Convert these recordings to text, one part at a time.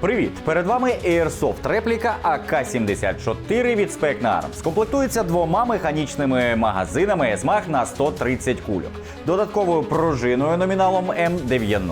Привіт! Перед вами Airsoft репліка АК-74 від Spec Arms. Комплектується двома механічними магазинами СМАГ на 130 кульок, додатковою пружиною номіналом М90.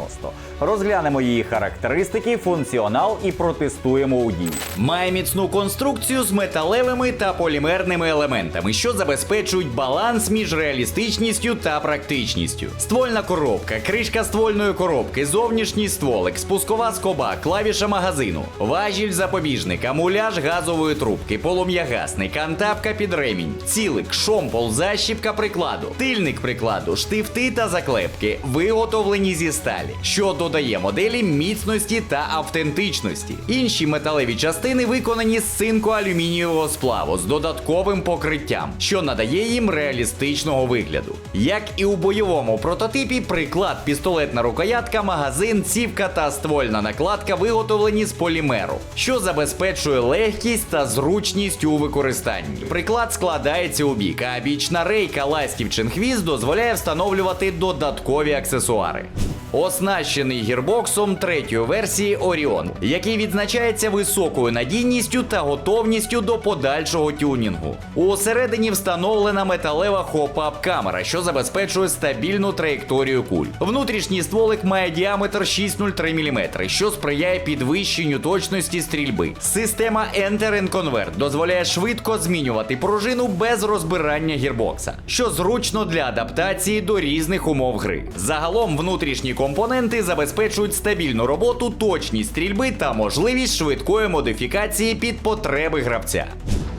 Розглянемо її характеристики, функціонал і протестуємо у дії. Має міцну конструкцію з металевими та полімерними елементами, що забезпечують баланс між реалістичністю та практичністю. Ствольна коробка, кришка ствольної коробки, зовнішній стволик, спускова скоба, клавіша магазину, важіль запобіжник, амуляж газової трубки, полум'ягасник, антапка під ремінь, цілик, шомпол, защіпка прикладу, тильник прикладу, штифти та заклепки, виготовлені зі сталі, що додає моделі міцності та автентичності. Інші металеві частини виконані з цинку алюмінієвого сплаву з додатковим покриттям, що надає їм реалістичного вигляду. Як і у бойовому прототипі, приклад, пістолетна рукоятка, магазин, цівка та ствольна накладка виготовлені з полімеру, що забезпечує легкість та зручність у використанні. Приклад складається у бік, а бічна рейка ластівчин хвіст дозволяє встановлювати додаткові аксесуари. Оснащений гірбоксом третьої версії Orion, який відзначається високою надійністю та готовністю до подальшого тюнінгу. Усередині встановлена металева хоп-ап камера, що забезпечує стабільну траєкторію куль. Внутрішній стволик має діаметр 6,03 мм, що сприяє підвищенню точності стрільби. Система Enter and Convert дозволяє швидко змінювати пружину без розбирання гірбокса, що зручно для адаптації до різних умов гри. Загалом внутрішні компоненти забезпечують стабільну роботу, точність стрільби та можливість швидкої модифікації під потреби гравця.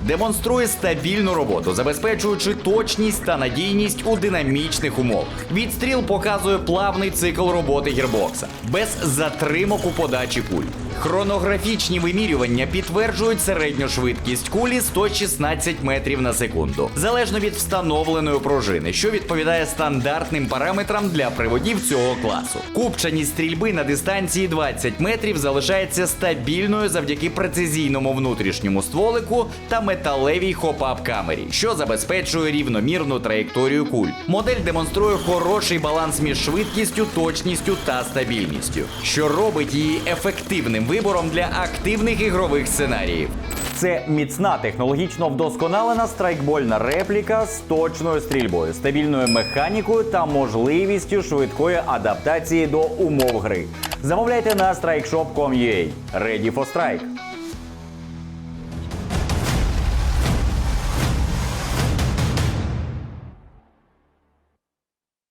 Демонструє стабільну роботу, забезпечуючи точність та надійність у динамічних умовах. Відстріл показує плавний цикл роботи гірбокса, без затримок у подачі куль. Хронографічні вимірювання підтверджують середню швидкість кулі 116 метрів на секунду, залежно від встановленої пружини, що відповідає стандартним параметрам для приводів цього класу. Купчаність стрільби на дистанції 20 метрів залишається стабільною завдяки прецизійному внутрішньому стволику та металевій хоп-ап камері, що забезпечує рівномірну траєкторію куль. Модель демонструє хороший баланс між швидкістю, точністю та стабільністю, що робить її ефективним вибором для активних ігрових сценаріїв. Це міцна технологічно вдосконалена страйкбольна репліка з точною стрільбою, стабільною механікою та можливістю швидкої адаптації до умов гри. Замовляйте на strikeshop.com.ua. Ready for strike!